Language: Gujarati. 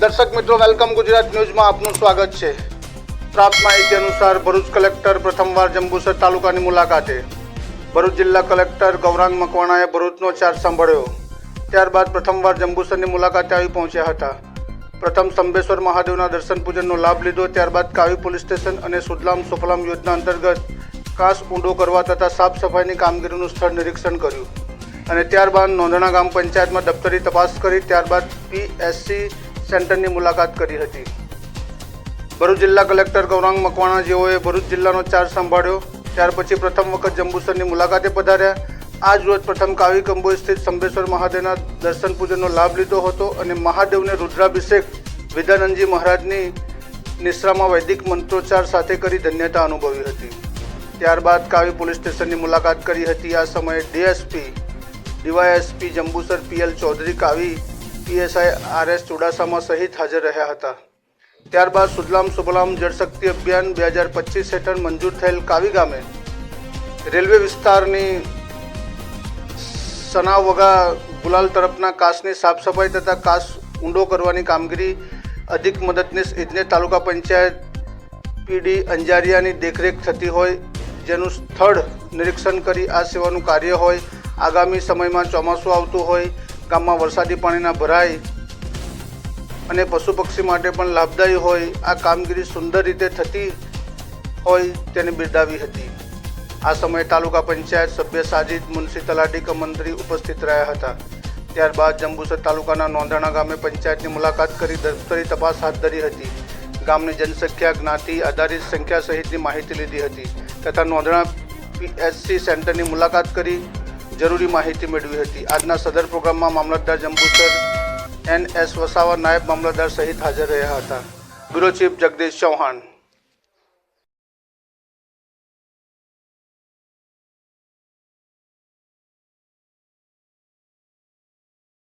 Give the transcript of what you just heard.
દર્શક મિત્રો, વેલકમ ગુજરાત ન્યૂઝમાં આપનું સ્વાગત છે. પ્રાપ્ત માહિતી અનુસાર ભરૂચ કલેક્ટર પ્રથમવાર જંબુસર તાલુકાની મુલાકાતે. ભરૂચ જિલ્લા કલેક્ટર ગૌરાંગ મકવાણાએ ભરૂચનો ચાર્જ સંભાળ્યો. ત્યારબાદ પ્રથમવાર જંબુસરની મુલાકાતે આવી પહોંચ્યા હતા. પ્રથમ સંબેશ્વર મહાદેવના દર્શન પૂજનનો લાભ લીધો, ત્યારબાદ કાવી પોલીસ સ્ટેશન અને સુજલામ સુફલામ યોજના અંતર્ગત કાસ ઊંડો કરવા તથા સાફ સફાઈની કામગીરીનું સ્થળ નિરીક્ષણ કર્યું. અને ત્યારબાદ નોંધણા ગામ પંચાયતમાં દફતરી તપાસ કરી, ત્યારબાદ પીએસસી સેન્ટરની મુલાકાત કરી હતી. ભરૂચ જિલ્લા કલેક્ટર ગૌરાંગ મકવાણા જેઓએ ભરૂચ જિલ્લાનો ચાર્જ સંભાળ્યો. ત્યાર પછી પ્રથમ વખત જંબુસરની મુલાકાતે પધાર્યા. આજ રોજ પ્રથમ કાવી કંબોઈ સ્થિત સંબેશ્વર મહાદેવના દર્શન પૂજનનો લાભ લીધો હતો અને મહાદેવને રુદ્રાભિષેક વિદ્યાનંદજી મહારાજની નિશ્રામાં વૈદિક મંત્રોચ્ચાર સાથે કરી ધન્યતા અનુભવી હતી. ત્યારબાદ કાવી પોલીસ સ્ટેશનની મુલાકાત કરી હતી. આ સમયે DSP DYSP Jambusar P L Chaudhari Kavi PSI R S Chudasama સહિત હાજર રહ્યા હતા. ત્યારબાદ સુજલામ સુબલામ જળશક્તિ અભિયાન બે હજાર પચીસ હેઠળ મંજૂર થયેલ કાવી ગામે રેલવે વિસ્તારની સનાવગા ગુલાલ તરફના કાસની સાફસફાઈ તથા કાસ ઊંડો કરવાની કામગીરી અધિક મદદનીશ ઇજનેર તાલુકા પંચાયત પીડી અંજારિયાની દેખરેખ થતી હોય, જેનું સ્થળ નિરીક્ષણ કરી આ સેવાનું કાર્ય હોય, આગામી સમયમાં ચોમાસું આવતું હોય ગામમાં વરસાદી પાણીના ભરાય અને પશુ પક્ષી માટે પણ લાભદાયી હોય, આ કામગીરી સુંદર રીતે થતી હોય તેને બિરદાવી હતી. આ સમયે તાલુકા પંચાયત સભ્ય સાજિદ મુનશી તલાટી મંત્રી ઉપસ્થિત રહ્યા હતા. ત્યારબાદ જંબુસર તાલુકાના નોંધાણા ગામે પંચાયતની મુલાકાત કરી દફતરી તપાસ હાથ ધરી હતી. ગામની જનસંખ્યા જ્ઞાતિ આધારિત સંખ્યા સહિતની માહિતી લીધી હતી. તથા નોંધણા પીએસસી સેન્ટરની મુલાકાત કરી જરૂરી માહિતી મેળવી હતી. આજના સદર પ્રોગ્રામમાં મામલતદાર જંબુસર, એન એસ વસાવા નાયબ મામલતદાર સહિત હાજર રહ્યા હતા. Bureau chief Jagdish Chauhan.